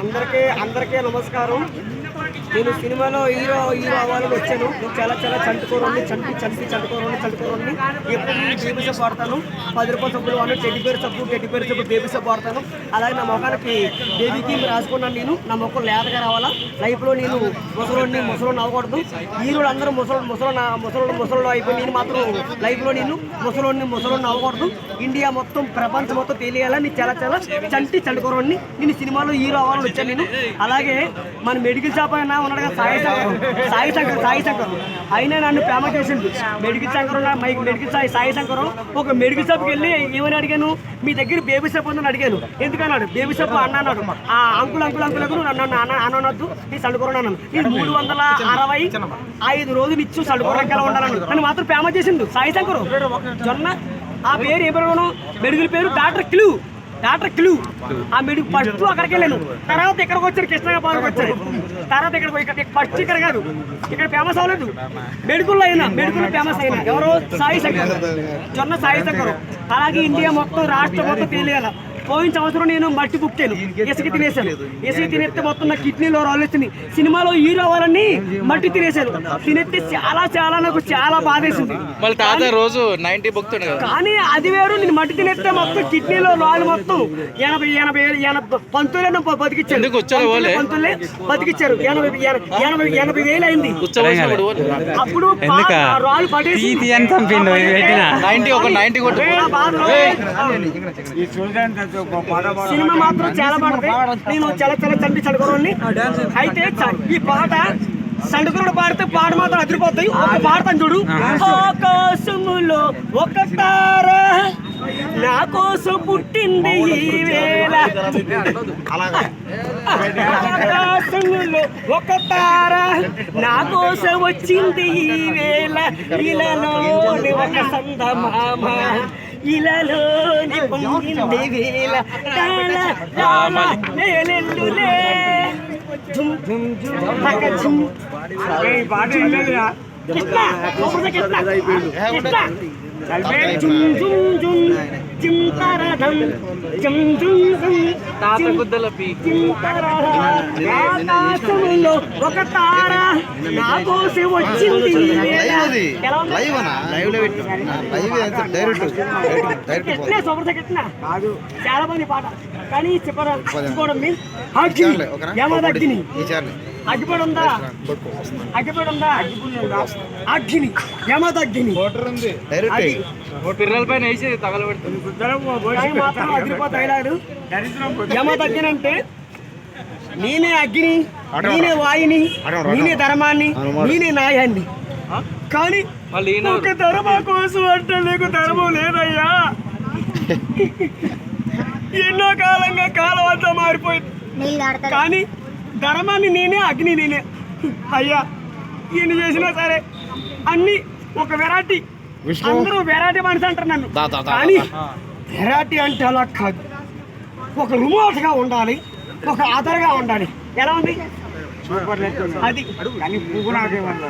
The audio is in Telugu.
అందరికీ అందరికీ నమస్కారం. నేను సినిమాలో హీరో హీరో అవ్వాలని వచ్చాను. నేను చాలా చాలా చంటుకోరండి చంటి చంటి చంటుకోరండి చంటుకోరండి ఎప్పుడు నేను బేబీ సబ్బు వాడతాను. పది రూపాయల సబ్బులు వాడు టెడ్డి పేరు సబ్బు టెడ్డి పేరు సబ్బు బేబీ సబ్బు వాడతాను. అలాగే నా ముఖానికి బేబీకి రాసుకున్నాను నేను. నా ముఖం లేతగా రావాలా? లైఫ్లో నేను ముసలోడిని ముసలోడిని అవ్వకూడదు. హీరోలు అందరూ ముసలు ముసలు ముసలు ముసలు అయిపోయి నేను మాత్రం లైఫ్లో నేను ముసలోడిని ముసలోడిని అవ్వకూడదు. ఇండియా మొత్తం ప్రపంచం మొత్తం తెలియాలని నేను చాలా చాలా చంటి చంటుకోరండి నేను సినిమాలో హీరో అవ్వాలి అవ్వాలని వచ్చాను నేను. అలాగే మన మెడికల్ షాప్ అయినా ఉన్నాడు కదా సాయి శంకర్. సాయి శంకర్ సాయి శంకర్. అయినా నన్ను ప్రేమ చేసిండు. మెడికల్ శంకర్ ఉన్న మైక్ మెడికల్ సాయి సాయి శంకర్. ఒక మెడికల్ షాప్కి వెళ్ళి ఏమని అడిగాను? మీ దగ్గర బేబీ షాప్ ఉందని అడిగాను. ఎందుకన్నాడు? బేబీ షాప్ అన్న అన్నాడు. ఆ అంకుల్ అంకుల్ అంకులకు నన్ను అన్న అనొద్దు. నీ సడుకోరని అన్నాను. ఇది మూడు వందల అరవై ఐదు రోజులు ఇచ్చు సడుకోరకి ఎలా ఉండాలని నన్ను మాత్రం ప్రేమ చేసిండు. సాయి శంకర్. జొన్న. ఆ పేరు ఏ పేరు మెడికల్ పేరు డాక్టర్ క్లూ. Doctor clue. ఆ మెడికల్ ఫస్ట్ అక్కడికి వెళ్ళాను. తర్వాత ఇక్కడికి వచ్చారు కృష్ణగాపాలకు వచ్చారు తర్వాత ఇక్కడ ఇక్కడ ఫస్ట్ ఇక్కడ కాదు. ఇక్కడ ఫేమస్ అవ్వలేదు. మెడికల్లో అయినా మెడికల్ ఫేమస్ అయినా. ఎవరో సాయి శంకర్. జొన్న సాయి శంకర్. అలాగే ఇండియా మొత్తం రాష్ట్రం మొత్తం తెలియాల పోయిన సంవత్సరం నేను మట్టి బుక్కాను ఇసుక తినేసాను ఇసుక తినేస్తే మొత్తం నా కిడ్నీలో రాళ్ళు వచ్చింది సినిమాలో హీరో అవ్వాలని మట్టి తినేసాను తినేస్తే చాలా చాలా నాకు చాలా బాధేసింది. మళ్ళీ తాత రోజు నైన్టీ బుక్తుండే కదా. కానీ అది వేరు నేను మట్టి తినేస్తే మొత్తం కిడ్నీలో రాళ్ళు మొత్తం ఎనభై ఎనభై ఎనభై పంతులే బతికిచ్చారు? పంతులే బతికిచ్చారు. ఎనభై ఎనభై- ఎనభై వేలు అయింది. అప్పుడు రాళ్ళు పడేసి నైన్టీ ఒక నైన్టీ కొట్టు. సినిమా మాత్రం చాలా బాగుంది. నేను చాలా చాలా తండ్రి చడుకోవాలని అయితే ఈ పాట సండుకురుడు పాడితే పాట మాత్రం అదిరిపోతాయి. ఒక పాడతాను చూడు. ఆకాశములో ఒక తార నా కోసం పుట్టింది ఈ వేళ. ఆకాశములో ఒక తార నా కోసం వచ్చింది ఈ వేళ. ఇలాలోని ఒక సందమామ. ఇలాలోని పొంగింది వేళ తాళ రామ లేలెల్లులే జుమ్ జుమ్ జుమ్ తక ఆకాశంలో ఒక తార నా కోసం వచ్చింది? లైవ్ డైరెక్ట్ ఎట్లే? చాలా మంది పాట కానీ చెప్పడం అగ్గిపడి ఉందా. అగ్గిపడి ఉందా అది పిల్లల పైన వేసి తగలబెడుతుంది. మాత్రం అదిరిపోతే అయినాడు. యమదగ్ని అంటే నేనే అగ్ని నేనే వాయుని నేనే ధర్మాన్ని నేనే న్యాయాన్ని. కానీ ఒక ధర్మ కోసం అంటే నీకు ధర్మం లేదయ్యా. ఎన్నో కాలంగా కాలం అంతా మారిపోయింది. కానీ ధర్మాన్ని నేనే అగ్ని నేనే. అయ్యా ఈయన చేసినా సరే అన్ని ఒక వెరైటీ. అందరూ వెరైటీ మనిషి అంటారు నన్ను. కానీ వెరైటీ అంటే అలా కాదు. ఒక రుమాల్స్గా ఉండాలి ఒక ఆధారగా ఉండాలి. ఎలా ఉంది? అది. కానీ పువ్వు నాకేమన్నా